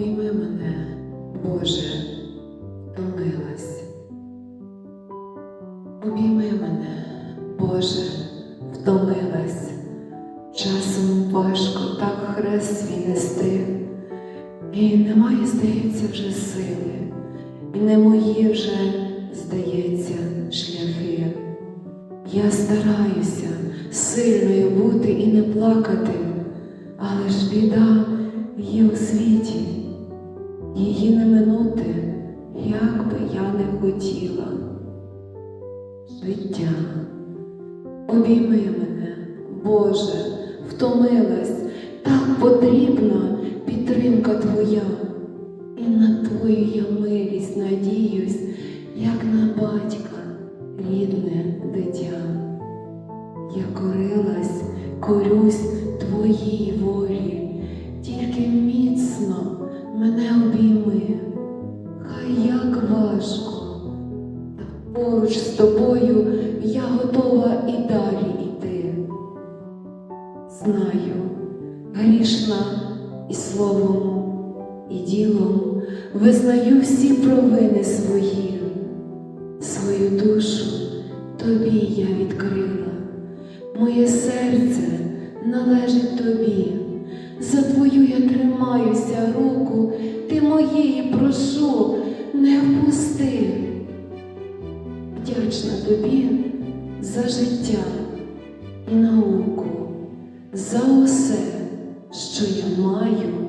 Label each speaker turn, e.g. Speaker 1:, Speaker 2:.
Speaker 1: Обійми мене, Боже, втомилась. Обійми мене, Боже, втомилась. Часом важко так хрест свій нести, і немає, здається, вже сили, і не мої вже, здається, шляхи. Я стараюся сильною бути і не плакати, але ж біда є у світі, її не минути, як би я не хотіла. Життя, обійми мене, Боже, втомилась, так потрібна підтримка Твоя, і на Твою я милість надіюсь, як на батька, рідне дитя. Я корилась, корюсь Твоїй волі, тільки міцно мене обійми, хай як важко, та поруч з тобою я готова і далі йти. Знаю, грішна і словом, і ділом визнаю всі провини свої, свою душу тобі я відкрила, моє серце належить тобі. За твою я тримаюся руку, твоєї прошу, не впусти. Вдячна тобі за життя і науку, за усе, що я маю.